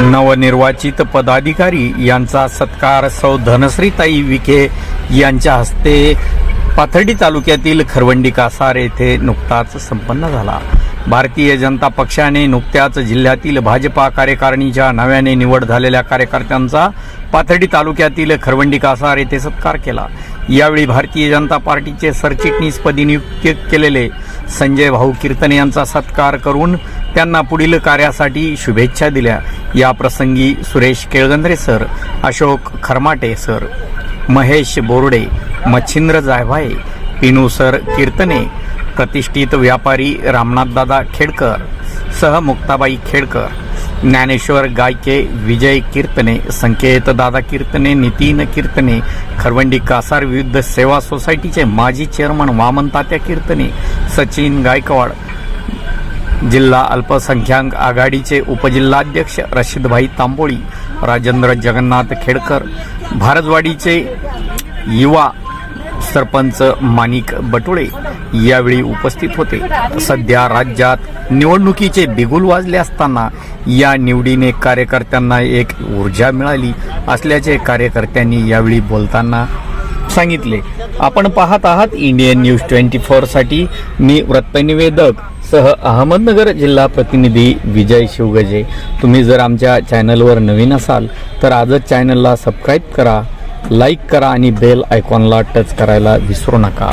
नवनिर्वाचित पदाधिकारी यांचा सत्कार सौ धनश्रीताई विखे यांच्या हस्ते पाथर्डी तालुक्यातील खरवंडी कासार येथे नुकताच संपन्न झाला. भारतीय जनता पक्षाने नुकत्याच जिल्ह्यातील भाजपा कार्यकारिणीच्या नव्याने निवड झालेल्या कार्यकर्त्यांचा पाथर्डी तालुक्यातील खरवंडी कासार येथे सत्कार केला. यावेळी भारतीय जनता पार्टीचे सरचिटणीसपदी नियुक्त केलेले संजय भाऊ कीर्तन यांचा सत्कार करून त्यांना पुढील कार्यासाठी शुभेच्छा दिल्या. या प्रसंगी Suresh Kelgandre sir Ashok Kharmate sir Mahesh Borde Machhindra Jaybhaye Pinu sir Kirtane प्रतिष्ठित व्यापारी रामनाथदादा खेडकर सह मुक्ताबाई खेडकर ज्ञानेश्वर गायके विजय कीर्तने संकेत दादा कीर्तने नितीन कीर्तने खरवंडी कासार विविध सेवा सोसायटीचे माजी चेअरमन वामन तात्या कीर्तने सचिन गायकवाड जिल्हा अल्पसंख्याक आघाडीचे उपजिल्हाध्यक्ष रशीदभाई तांबोळी राजेंद्र जगन्नाथ खेडकर भारतवाडीचे युवा सरपंच माणिक बटुळे यावेळी उपस्थित होते. सध्या राज्यात निवडणुकीचे बिगुल वाजले असताना या निवडीने कार्यकर्त्यांना एक ऊर्जा मिळाली असल्याचे कार्यकर्त्यांनी यावेळी बोलताना सांगितले. आपण पाहत आहात इंडियन न्यूज ट्वेंटी फोरसाठी. मी वृत्तनिवेदक सह अहमदनगर जिल्हा प्रतिनिधी विजय शिवगजे. तुम्ही जर आमच्या चॅनलवर नवीन असाल तर आजच चॅनलला सबस्क्राईब करा लाईक करा आणि बेल आयकॉनला टच करायला विसरू नका.